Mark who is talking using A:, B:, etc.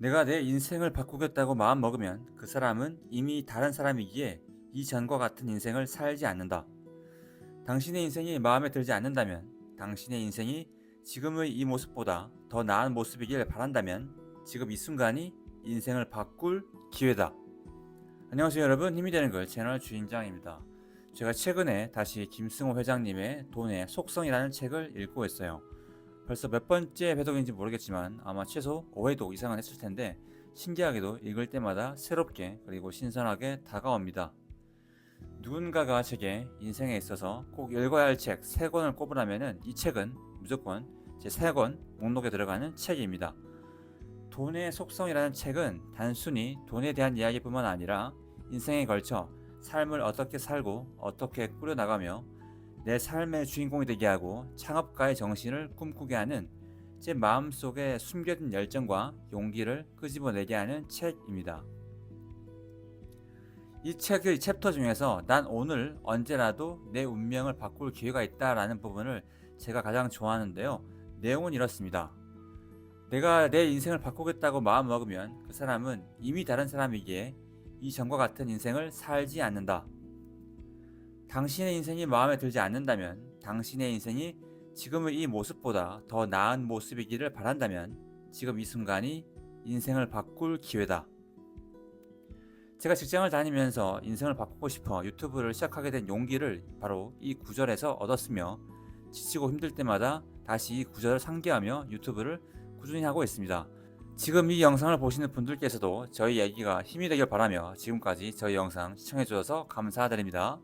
A: 내가 내 인생을 바꾸겠다고 마음 먹으면 그 사람은 이미 다른 사람이기에 이전과 같은 인생을 살지 않는다. 당신의 인생이 마음에 들지 않는다면, 당신의 인생이 지금의 이 모습보다 더 나은 모습이길 바란다면, 지금 이 순간이 인생을 바꿀 기회다. 안녕하세요 여러분 힘이 되는 글 채널 주인장입니다. 제가 최근에 다시 김승호 회장님의 돈의 속성이라는 책을 읽고 있어요. 벌써 몇 번째 배독인지 모르겠지만 아마 최소 5회독 이상은 했을 텐데 신기하게도 읽을 때마다 새롭게 그리고 신선하게 다가옵니다. 누군가가 제게 인생에 있어서 꼭 읽어야 할 책 3권을 꼽으라면 이 책은 무조건 제 3권 목록에 들어가는 책입니다. 돈의 속성이라는 책은 단순히 돈에 대한 이야기뿐만 아니라 인생에 걸쳐 삶을 어떻게 살고 어떻게 꾸려나가며 내 삶의 주인공이 되게 하고 창업가의 정신을 꿈꾸게 하는 제 마음속에 숨겨진 열정과 용기를 끄집어내게 하는 책입니다. 이 책의 챕터 중에서 난 오늘 언제라도 내 운명을 바꿀 기회가 있다라는 부분을 제가 가장 좋아하는데요. 내용은 이렇습니다. 내가 내 인생을 바꾸겠다고 마음먹으면 그 사람은 이미 다른 사람이기에 이전과 같은 인생을 살지 않는다. 당신의 인생이 마음에 들지 않는다면 당신의 인생이 지금의 이 모습보다 더 나은 모습이기를 바란다면 지금 이 순간이 인생을 바꿀 기회다. 제가 직장을 다니면서 인생을 바꾸고 싶어 유튜브를 시작하게 된 용기를 바로 이 구절에서 얻었으며 지치고 힘들 때마다 다시 이 구절을 상기하며 유튜브를 꾸준히 하고 있습니다. 지금 이 영상을 보시는 분들께서도 저희 얘기가 힘이 되길 바라며 지금까지 저희 영상 시청해 주셔서 감사드립니다.